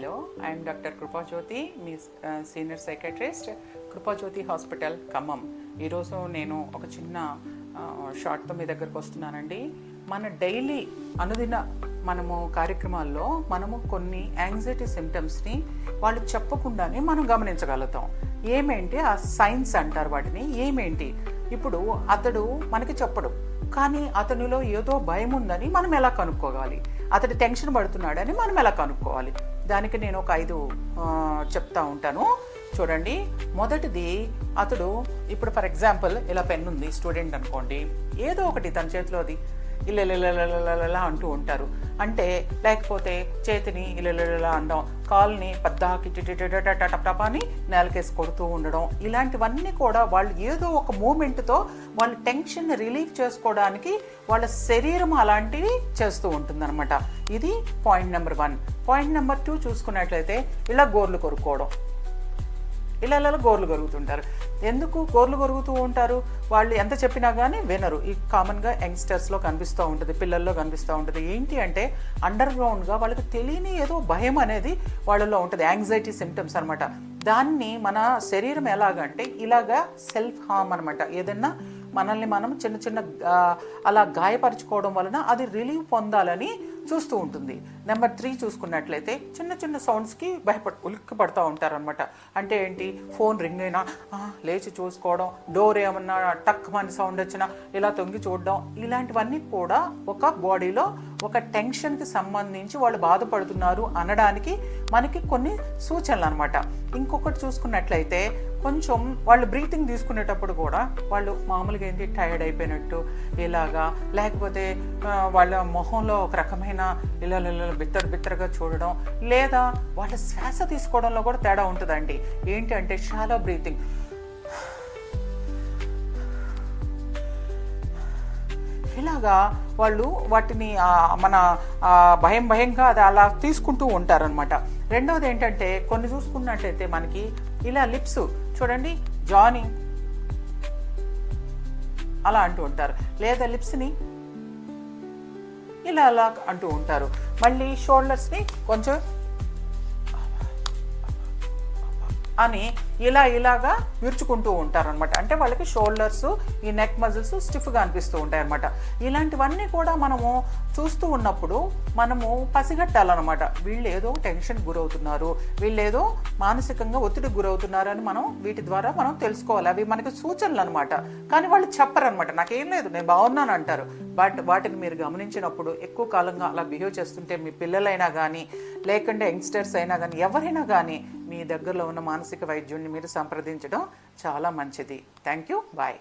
Hello I'm doctor Krupajyothi me senior psychiatrist Krupajyothi hospital Khammam ఈరోజు నేను ఒక చిన్న షార్ట్తో మీ దగ్గరకు వస్తున్నానండి. మన డైలీ అనుదిన మనము కార్యక్రమాల్లో మనము కొన్ని యాంగ్జైటీ సిమ్టమ్స్ని వాళ్ళు చెప్పకుండానే మనం గమనించగలుగుతాం. ఏమేంటి? ఆ సైన్స్ అంటారు వాటిని. ఏమేంటి? ఇప్పుడు అతడు మనకి చెప్పడు. కానీ అతనిలో ఏదో భయం ఉందని మనం ఎలా కనుక్కోవాలి? అతడు టెన్షన్ పడుతున్నాడని మనం ఎలా కనుక్కోవాలి? దానికి నేను ఒక ఐదు చెప్తా ఉంటాను. చూడండి. మొదటిది అతడు ఇప్పుడు ఫర్ ఎగ్జాంపుల్ ఇలా పెన్ ఉంది స్టూడెంట్ అనుకోండి. ఏదో ఒకటి తన చేతిలోది ఇలా అంటూ ఉంటారు. అంటే లేకపోతే చేతిని ఇలా అనడం కాల్ని పద్దాకి టపాని నేలకేసి కొడుతూ ఉండడం. ఇలాంటివన్నీ కూడా వాళ్ళు ఏదో ఒక మూమెంట్తో వాళ్ళ టెన్షన్ రిలీఫ్ చేసుకోవడానికి వాళ్ళ శరీరం అలాంటివి చేస్తూ ఉంటుందన్నమాట. ఇది point number one. Point number two చూసుకున్నట్లయితే ఇలా గోర్లు కొరుక్కోవడం. ఇలా ఇలా గోర్లు కొరుగుతుంటారు ఎందుకు గోర్లు కొరుగుతూ ఉంటారు? వాళ్ళు ఎంత చెప్పినా కానీ వినరు. ఈ కామన్గా యంగ్స్టర్స్లో కనిపిస్తూ ఉంటుంది పిల్లల్లో కనిపిస్తూ ఉంటుంది. ఏంటి అంటే అండర్ గ్రౌండ్గా వాళ్ళకి తెలియని ఏదో భయం అనేది వాళ్ళలో ఉంటుంది. యాంగ్జైటీ సిమ్టమ్స్ అనమాట దాన్ని మన శరీరం ఎలాగంటే ఇలాగా సెల్ఫ్ హార్మ్ అనమాట ఏదన్నా మనల్ని మనం చిన్న చిన్న అలా గాయపరచుకోవడం వలన అది రిలీవ్ పొందాలని చూస్తూ ఉంటుంది. నెంబర్ త్రీ చూసుకున్నట్లయితే చిన్న చిన్న సౌండ్స్కి భయపడ ఉలిక్కి పడుతూ ఉంటారనమాట అంటే ఏంటి? ఫోన్ రింగ్ అయినా లేచి చూసుకోవడం డోర్ ఏమన్నా టక్ మన సౌండ్ వచ్చినా ఇలా తొంగి చూడడం ఇలాంటివన్నీ కూడా ఒక బాడీలో ఒక టెన్షన్కి సంబంధించి వాళ్ళు బాధపడుతున్నారు అనడానికి మనకి కొన్ని సూచనలు అనమాట ఇంకొకటి చూసుకున్నట్లయితే కొంచెం వాళ్ళు బ్రీతింగ్ తీసుకునేటప్పుడు కూడా వాళ్ళు మామూలుగా ఏంటి? టైర్డ్ అయిపోయినట్టు ఇలాగా లేకపోతే వాళ్ళ మొహంలో ఒక రకమైన ఇలా ఇలా బిత్తర బిత్తరగా చూడడం లేదా వాళ్ళ శ్వాస తీసుకోవడంలో కూడా తేడా ఉంటుందండి. ఏంటి అంటే షాలో బ్రీతింగ్ ఇలాగా వాళ్ళు వాటిని మన భయం భయంగా అది అలా తీసుకుంటూ ఉంటారనమాట రెండవది ఏంటంటే కొన్ని చూసుకున్నట్టయితే మనకి ఇలా లిప్స్ చూడండి జానీ అలా అంటూ ఉంటారు. లేదా లిప్స్ని ఇలా అలా అంటూ ఉంటారు. మళ్ళీ షోల్డర్స్ని కొంచెం అని ఇలా ఇలాగా విరుచుకుంటూ ఉంటారనమాట అంటే వాళ్ళకి షోల్డర్స్ ఈ నెక్ మజిల్స్ స్టిఫ్గా అనిపిస్తూ ఉంటాయి అనమాట ఇలాంటివన్నీ కూడా మనము చూస్తూ ఉన్నప్పుడు మనము పసిగట్టాలన్నమాట. వీళ్ళు ఏదో టెన్షన్ గురవుతున్నారు వీళ్ళు ఏదో మానసికంగా ఒత్తిడికి గురవుతున్నారు అని మనం వీటి ద్వారా మనం తెలుసుకోవాలి. అవి మనకి సూచనలు అనమాట కానీ వాళ్ళు చెప్పరనమాట నాకేం లేదు నేను బాగున్నాను అంటారు. బట్ వాటిని మీరు గమనించినప్పుడు ఎక్కువ కాలంగా అలా బిహేవ్ చేస్తుంటే మీ పిల్లలైనా కానీ లేకుంటే యంగ్స్టర్స్ అయినా కానీ ఎవరైనా కానీ మీ దగ్గరలో ఉన్న మానసిక వైద్యుడిని మీరు సంప్రదించడం చాలా మంచిది. Thank you bye